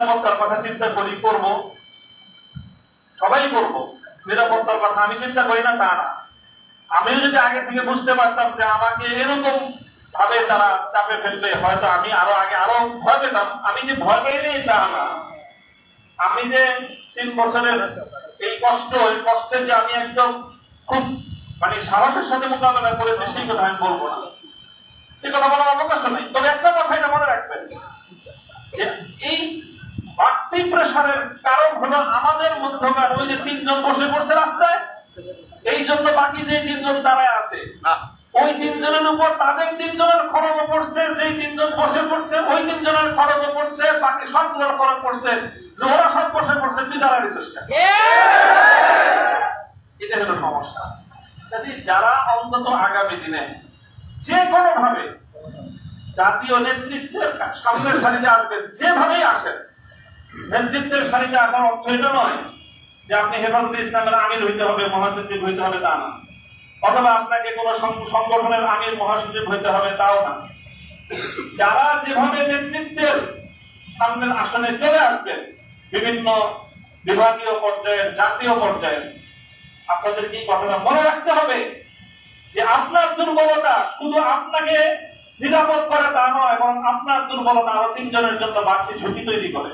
নিরাপত্তার কথা চিন্তা করি, করব। সবাই করব। নিরাপত্তার কথা আমি চিন্তা করি না, তা না। আমিও যদি আগে থেকে বুঝতে পারতাম যে আমাকে এরকম ভাবে তারা চাপে ফেলবে, হয়তো আমি আরও আগে আরও ভয় পেতাম। আমি যে ভয় পেয়ে তা না। আমি যে তিন বছরের এই কষ্ট, এই কষ্টের যে আমি একদম খুব মানে সাহসের সাথে মোকাবেলা করেছি, সেই কথা আমি বলব না। সে কথা বলার অবকাশ নেই। তবে একটা কথা এটা মনে রাখবেন যে এই বাড়তি প্রেশারের কারণ আমাদের মধ্যকার ওই যে তিনজন বসে পড়ছে রাস্তায় এই জন্য বাকি যে তিনজন দাঁড়ায় আছে ওই তিনজনের উপর তাদের তিনজনের খরচও পড়ছে যেই তিনজন বসে পড়ছে ওই তিনজনের খরচও পড়ছে বাকি সবগুলোর খরচ পড়ছে ওরা সব বসে পড়ছে তুই দাঁড়াবি চেষ্টা এটা হলো সমস্যা। কাজে যারা অন্তত আগামী দিনে যে কোনো ভাবে জাতীয় নেতৃত্বের সামনের সারিতে আসবেন যেভাবেই আসেন নেতৃত্বের সারিতে আসার অর্থ এটা নয় যে আপনি হেফাজত ইসলামের আমির হইতে হবে, মহাসচিব হইতে হবে, তা না। অথবা আপনাকে কোন সংগঠনের আমির, মহাসচিব হইতে হবে, তাও না। যারা যেভাবে নেতৃত্বের সামনের আসনে চলে আসবেন বিভিন্ন বিভাগীয় পর্যায়ের, জাতীয় পর্যায়ের, আপনাদের কি কথাটা মনে রাখতে হবে যে আপনার দুর্বলতা শুধু আপনাকে নিরাপদ করে তা নয় এবং আপনার দুর্বলতা আরও তিনজনের জন্য বাড়তি ঝুঁকি তৈরি করে।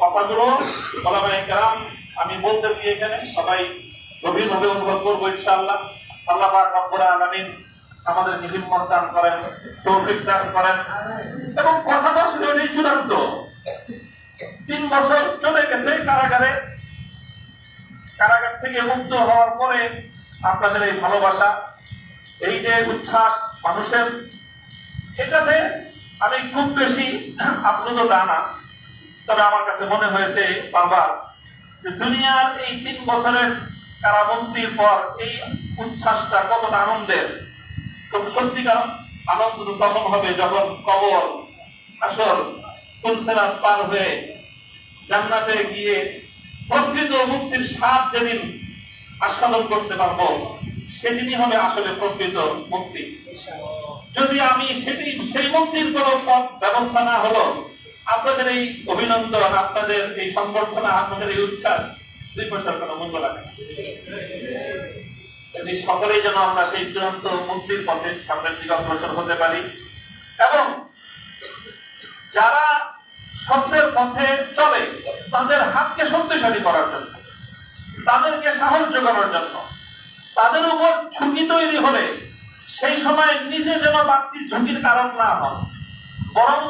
কথাগুলো আমি বলতেছি এখানে, সবাই গভীরভাবে অনুভব করব ইনশাআল্লাহ। আল্লাহ আলামিন আমাদের দান করেন, তৌফিক দান করেন। এবং কথাটা চূড়ান্ত। তিন বছর চলে গেছে কারাগারে। কারাগার থেকে মুক্ত হওয়ার পরে আপনাদের এই ভালোবাসা এই যে উচ্ছ্বাস মানুষের এটাতে আমি খুব বেশি আপ্লুত তা না। তবে আমার কাছে মনে হয়েছে বারবার যে দুনিয়ার এই তিন বছরের কারাবন্দির পর এই উচ্ছ্বাসটা কতটা আনন্দের। তো সত্যিকার আনন্দ তখন হবে যখন কবর, আসর কুলসেরাত পার হয়ে জান্নাতে গিয়ে প্রকৃত মুক্তির স্বাদ যেদিন আস্বাদন করতে পারব সেদিনই হবে আসলে প্রকৃত মুক্তি। যদি আমি সেটি সেই মুক্তির কোন ব্যবস্থা না হলো আপনাদের এই অভিনন্দন আপনাদের এই সংবর্ধনা আপনাদের এই উচ্ছ্বাস দুই পয়সার কোনো মূল্য লাগে যদি সকলেই যেন আমরা সেই চূড়ান্ত মুক্তির পথে সামনের দিকে অগ্রসর হতে পারি এবং যারা সত্যের পথে চলে তাদের হাতকে শক্তিশালী করার জন্য তাদেরকে সাহস যোগানোর জন্য তাদের উপর ঝুঁকি তৈরি হলে সেই সময় নিজে যেন বাড়তি ঝুঁকির কারণ না হন। বরং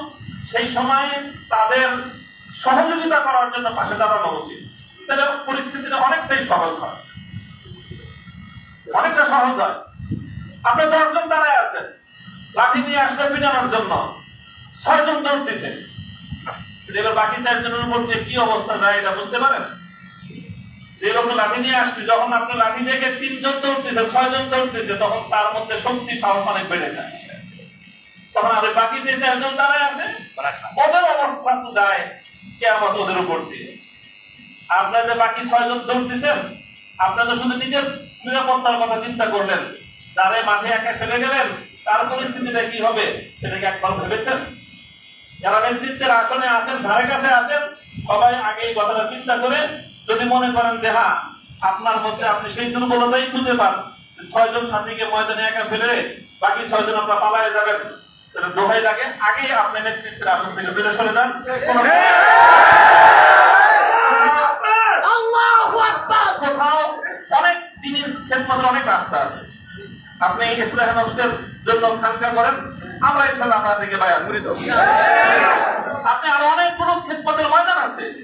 সেই সময় তাদের সহযোগিতা করার জন্য পাশে দাঁড়ানো উচিত। তাহলে পরিস্থিতিটা অনেকটাই সহজ হয়। অনেকটা সহজ হয়। আপনার দশজন দাঁড়ায় আছেন। লাঠি নিয়ে আসলে পিটানোর জন্য ছয়জন দৌড় দিছে। বাকি চারজনের উপর কি অবস্থা যায় এটা বুঝতে পারেন? যে নিয়ে আসছে, যখন আপনি দেখে তিনজন দৌড়তেছে, ছয়জন দৌড়তেছে, তখন তার মধ্যে শক্তি অনেক বেড়ে যায়। তখন বাকি দাঁড়ায় আছে, ওদের অবস্থা তো যায় ওদের উপর দিয়ে। আপনার যে বাকি ছয়জন দৌড়তেছেন শুধু নিজের নিরাপত্তার কথা চিন্তা করলেন। যারে মাঠে একা ফেলে গেলেন, তার পরিস্থিতিটা কি হবে সেটা কি একবার ভেবেছেন? যারা নেতৃত্বের আসনে আছেন, ধারে কাছে আছেন, সবাই আগে এই কথাটা চিন্তা করে যদি মনে করেন যে হ্যাঁ আপনার মধ্যে আপনি সেই দুর্বলতাই খুঁজে পান ছয়জন সাথীকে ময়দানে একা ফেলে বাকি ছয়জন আপনার পালায় যাবেন। দোহাই লাগে। আগেই আপনি নেতৃত্বের আসন থেকে বেড়ে যান। কোনো- আল্লাহু আকবার! কোথাও অনেক দিনের খেদমতের অনেক রাস্তা আছে। আপনি ইসলাম নফসের জন্য খানকা করেন। আমরা ইনশাল্লাহ বায়াত করে। আপনি আরও অনেকগুলো খেদমতের ময়দান আছে।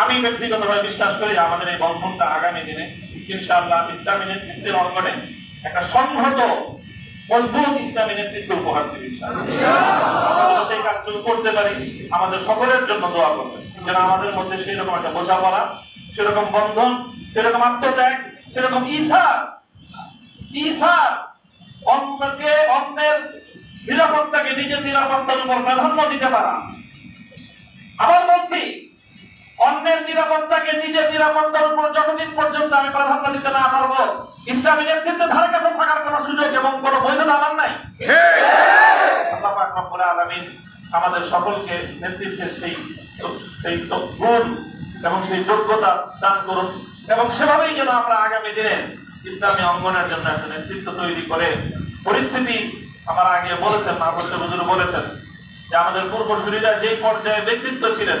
আমি ব্যক্তিগতভাবে বিশ্বাস করি আমাদের এই বন্ধনটা আগামী দিনে ইনশাআল্লাহ ইসলামী নেতৃত্বের অঙ্গনে একটা সংহত, মজবুত ইসলামী নেতৃত্ব উপহার দিবে সেই কাজটুকু করতে পারি, আমাদের সকলের জন্য দোয়া করবেন। যেন আমাদের মধ্যে সেই রকম একটা বোঝাপড়া, সেরকম বন্ধন, সেরকম আত্মত্যাগ, সেরকম ইসার ইসার অন্যকে অন্যের নিরাপত্তাকে নিজের নিরাপত্তার উপর প্রাধান্য দিতে পারা। আবার বলছি অন্যের নিরাপত্তাকে নিজের নিরাপত্তার উপর যতদিন পর্যন্ত আমি প্রাধান্য দিতে না পারব ইসলামী নেতৃত্বে ধারে কাছে থাকার কোনো সুযোগ এবং কোনো বৈধতা আমার নাই। আল্লাহ পাক রব্বুল আলামিন আমাদের সকলকে নেতৃত্বের সেই সেই গুণ এবং সেই যোগ্যতা দান করুন এবং সেভাবেই যেন আমরা আগামী দিনে ইসলামী অঙ্গনের জন্য একটা নেতৃত্ব তৈরি করে পরিস্থিতি আমার আগে বলেছেন মাহবুব বলেছেন যে আমাদের পূর্বসূরীরা যে পর্যায়ে ব্যক্তিত্ব ছিলেন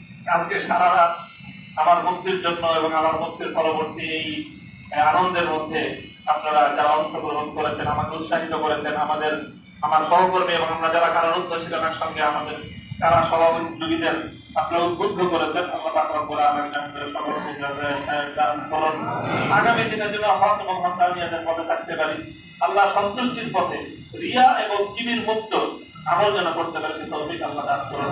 কালকে সারা রাত আমার মুক্তির জন্য এবং আমার মুক্তির পরবর্তী এই আনন্দের মধ্যে আপনারা যারা অংশগ্রহণ করেছেন আমাকে উৎসাহিত করেছেন আমাদের আমার সহকর্মী এবং আমরা যারা কারারুদ্ধ ছিলামের সঙ্গে আমাদের কারা সহযোগীদের আপনারা উদ্বুদ্ধ করেছেন। আহ, দান করুন। আগামী দিনের জন্য হক এবং হকানিয়াদের পথে থাকতে পারি আল্লাহ সন্তুষ্টির পথে রিয়া এবং কিবির মুক্ত আমল যেন করতে পারি তৌফিক আল্লাহ দান করুন।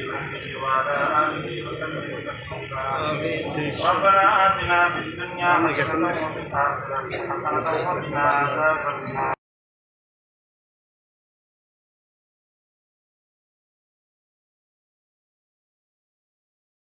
وعلى اله وسلم تسليما ربنا اتنا في الدنيا حسنه وفي الاخره حسنه وقنا عذاب النار